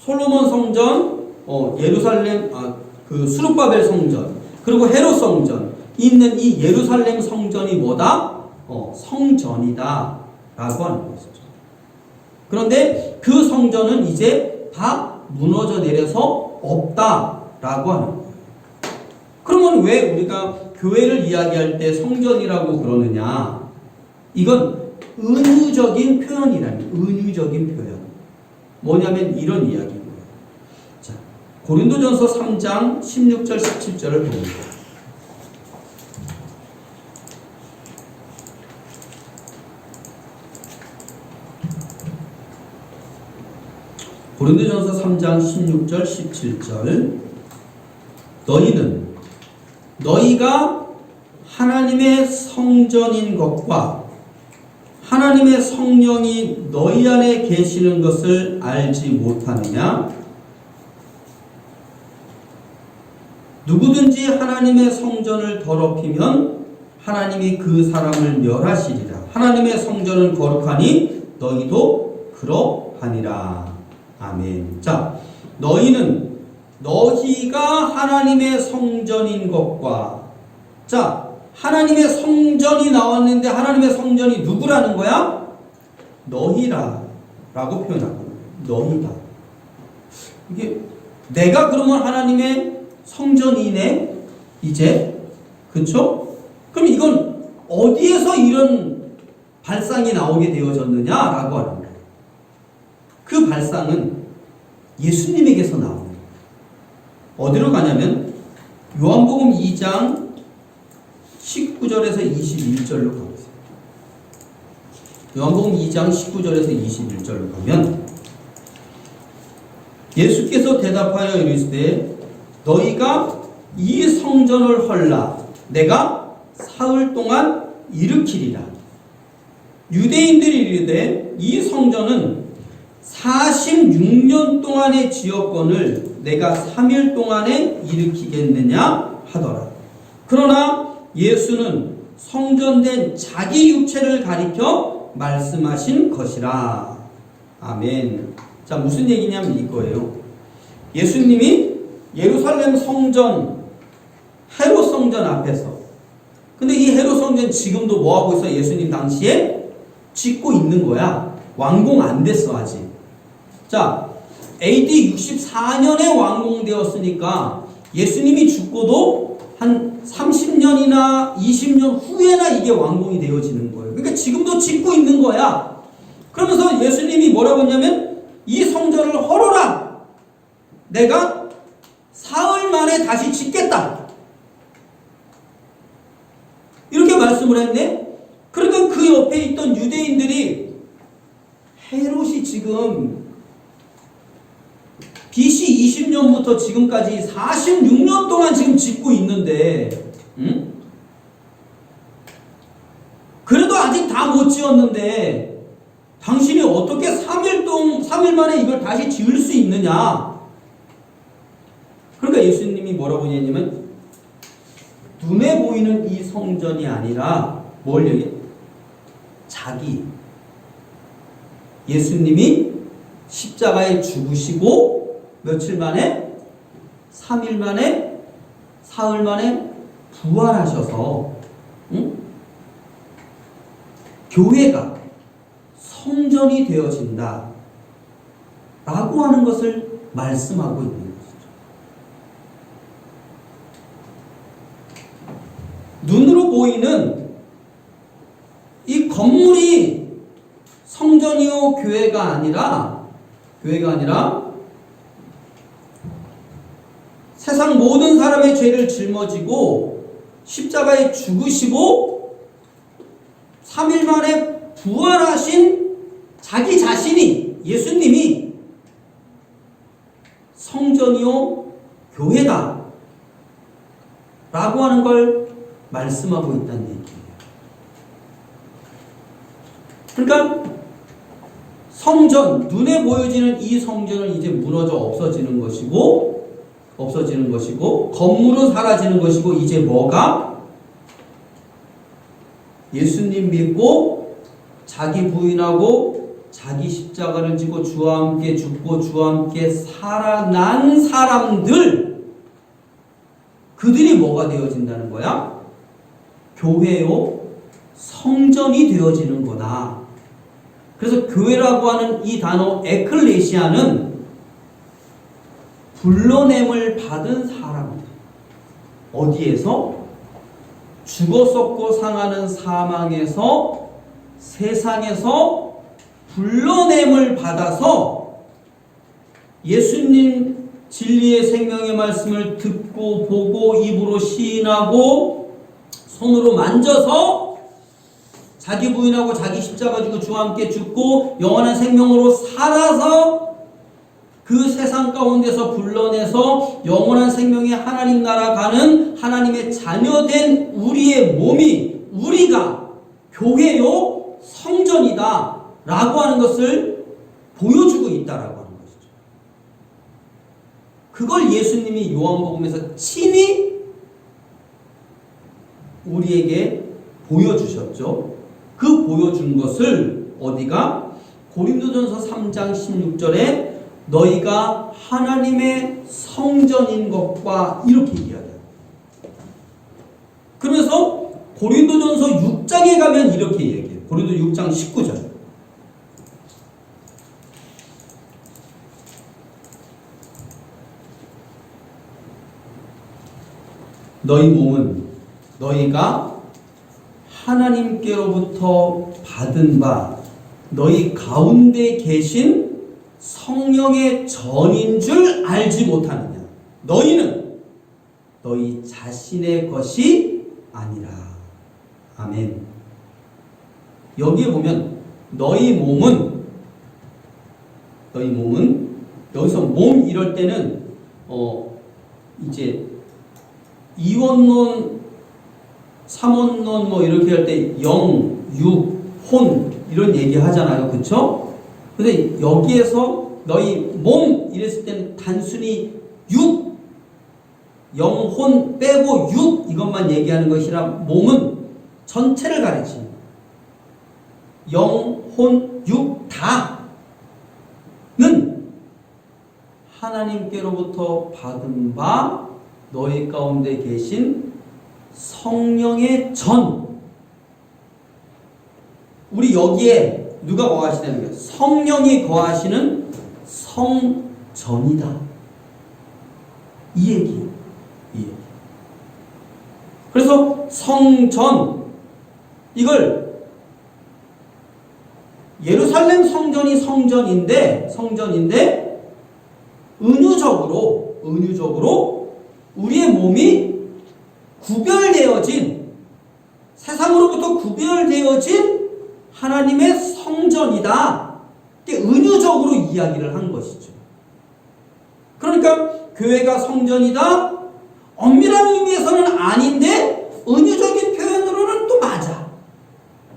솔로몬 성전, 어, 예루살렘, 아, 그 수르바벨 성전, 그리고 헤롯 성전 있는 이 예루살렘 성전이 뭐다? 어, 성전이다. 라고 하는 것이죠. 그런데 그 성전은 이제 다 무너져 내려서 없다 라고 하는 거예요. 그러면 왜 우리가 교회를 이야기할 때 성전이라고 그러느냐? 이건 은유적인 표현이라는 은유적인 표현. 뭐냐면 이런 이야기인 거예요. 자, 고린도전서 3장 16절 17절을 봅니다. 고린도전서 3장 16절 17절 너희는 너희가 하나님의 성전인 것과 하나님의 성령이 너희 안에 계시는 것을 알지 못하느냐? 누구든지 하나님의 성전을 더럽히면 하나님이 그 사람을 멸하시리라. 하나님의 성전은 거룩하니 너희도 그러하니라. 아멘. 자, 너희는 너희가 하나님의 성전인 것과 자, 하나님의 성전이 나왔는데 하나님의 성전이 누구라는 거야? 너희라 라고 표현하고 너희다. 이게 내가 그러면 하나님의 성전이네 이제 그쵸? 그럼 이건 어디에서 이런 발상이 나오게 되어졌느냐 라고 하는 거예요. 그 발상은 예수님에게서 나옵니다. 어디로 가냐면 요한복음 2장 19절에서 21절로 가보세요. 요한복음 2장 19절에서 21절로 가면 예수께서 대답하여 이르시되 너희가 이 성전을 헐라 내가 사흘 동안 일으키리라 유대인들이 이르되 이 성전은 46년 동안의 지역권을 내가 3일 동안에 일으키겠느냐 하더라. 그러나 예수는 성전된 자기 육체를 가리켜 말씀하신 것이라. 아멘. 자, 무슨 얘기냐면 이거예요. 예수님이 예루살렘 성전, 헤롯 성전 앞에서. 근데 이 헤롯 성전 지금도 뭐 하고 있어? 예수님 당시에 짓고 있는 거야. 완공 안 됐어, 아직. 자, AD 64년에 완공되었으니까 예수님이 죽고도 한 30 년이나 20년 후에나 이게 완공이 되어지는 거예요. 그러니까 지금도 짓고 있는 거야. 그러면서 예수님이 뭐라고 했냐면 이 성전을 헐어라. 내가 사흘 만에 다시 짓겠다. 이렇게 말씀을 했네. 그러니까 그 옆에 있던 유대인들이 헤롯이 지금 BC 20년부터 지금까지 46년 동안 지금 짓고 있는데, 응? 그래도 아직 다 못 지었는데, 당신이 어떻게 3일 동, 3일 만에 이걸 다시 지을 수 있느냐? 그러니까 예수님이 뭐라고 했냐면, 눈에 보이는 이 성전이 아니라, 뭘 얘기해? 자기. 예수님이 십자가에 죽으시고, 며칠 만에? 3일 만에? 사흘 만에? 부활하셔서, 응? 교회가 성전이 되어진다. 라고 하는 것을 말씀하고 있는 것이죠. 눈으로 보이는 이 건물이 성전이요 교회가 아니라 교회가 아니라 세상 모든 사람의 죄를 짊어지고 십자가에 죽으시고 3일 만에 부활하신 자기 자신이 예수님이 성전이요 교회다 라고 하는 걸 말씀하고 있다는 얘기예요. 그러니까 성전 눈에 보여지는 이 성전은 이제 무너져 없어지는 것이고 없어지는 것이고 건물은 사라지는 것이고 이제 뭐가 예수님 믿고 자기 부인하고 자기 십자가를 지고 주와 함께 죽고 주와 함께 살아난 사람들 그들이 뭐가 되어진다는 거야? 교회요 성전이 되어지는 거다. 그래서 교회라고 하는 이 단어 에클레시아는 불러냄을 받은 사람들. 어디에서? 죽었었고 상하는 사망에서 세상에서 불러냄을 받아서 예수님 진리의 생명의 말씀을 듣고 보고 입으로 시인하고 손으로 만져서 자기 부인하고 자기 십자가 지고 주와 함께 죽고 영원한 생명으로 살아서 그 세상 가운데서 불러내서 영원한 생명의 하나님 나라 가는 하나님의 자녀된 우리의 몸이 우리가 교회요 성전이다 라고 하는 것을 보여주고 있다라고 하는 것이죠. 그걸 예수님이 요한복음에서 친히 우리에게 보여주셨죠. 그 보여준 것을 어디가 고린도전서 3장 16절에 너희가 하나님의 성전인 것과 이렇게 이야기해요. 그러면서 고린도전서 6장에 가면 이렇게 얘기해요. 고린도 6장 19절. 너희 몸은 너희가 하나님께로부터 받은 바 너희 가운데 계신 성령의 전인 줄 알지 못하느냐? 너희는 너희 자신의 것이 아니라. 아멘. 여기에 보면 너희 몸은 너희 몸은 여기서 몸 이럴 때는 어 이제 이원론 삼원론 뭐 이렇게 할 때 영, 육, 혼 이런 얘기 하잖아요. 그쵸? 근데 여기에서 너희 몸 이랬을 때는 단순히 육, 영혼 빼고 육 이것만 얘기하는 것이라 몸은 전체를 가리지. 영 혼, 육 다는 하나님께로부터 받은 바 너희 가운데 계신 성령의 전. 우리 여기에 누가 거하시다는 거예요? 성령이 거하시는 성전이다. 이 얘기예요. 이 얘기. 그래서 성전 이걸 예루살렘 성전이 성전인데 성전인데 은유적으로 은유적으로 우리의 몸이 구별되어진 세상으로부터 구별되어진 하나님의 성전이다. 은유적으로 이야기를 한 것이죠. 그러니까 교회가 성전이다. 엄밀한 의미에서는 아닌데 은유적인